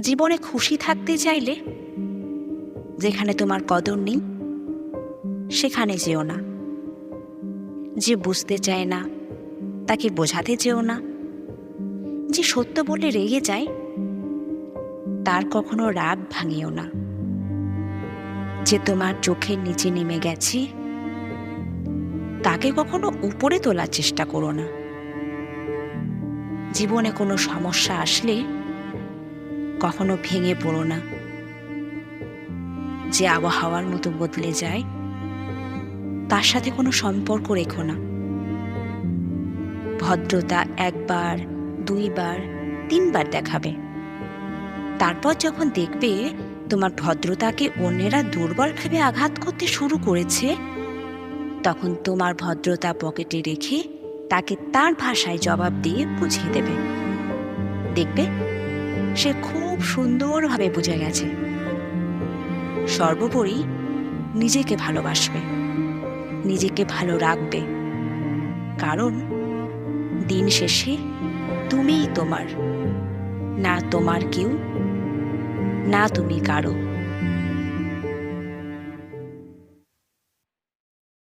জীবনে খুশি থাকতে চাইলে যেখানে তোমার কদর নেই, সেখানে যেও না। যে বুঝতে চায় না, তাকে বোঝাতে যেও না। যে সত্য বলে রেগে যায়, তার কখনো রাগ ভাঙিও না। যে তোমার চোখের নিচে নেমে গেছে, তাকে কখনো উপরে তোলার চেষ্টা করো না। জীবনে কোনো সমস্যা আসলে কখনো ভেঙে পড়ো না। যে আবহাওয়ার মতো বদলে যায়, তার সাথে কোনো সম্পর্ক রেখো না। ভদ্রতা একবার, দুইবার, তিনবার দেখাবে। তারপর যখন দেখবে তোমার ভদ্রতাকে অন্যেরা দুর্বল ভেবে আঘাত করতে শুরু করেছে, তখন তোমার ভদ্রতা পকেটে রেখে তাকে তার ভাষায় জবাব দিয়ে বুঝিয়ে দেবে। দেখবে সে খুব সুন্দরভাবে বুঝে গেছে। সর্বোপরি নিজেকে ভালোবাসবে, নিজেকে ভালো রাখবে। কারণ দিন শেষে তুমিই তোমার, না তোমার কেউ, না তুমি কারও।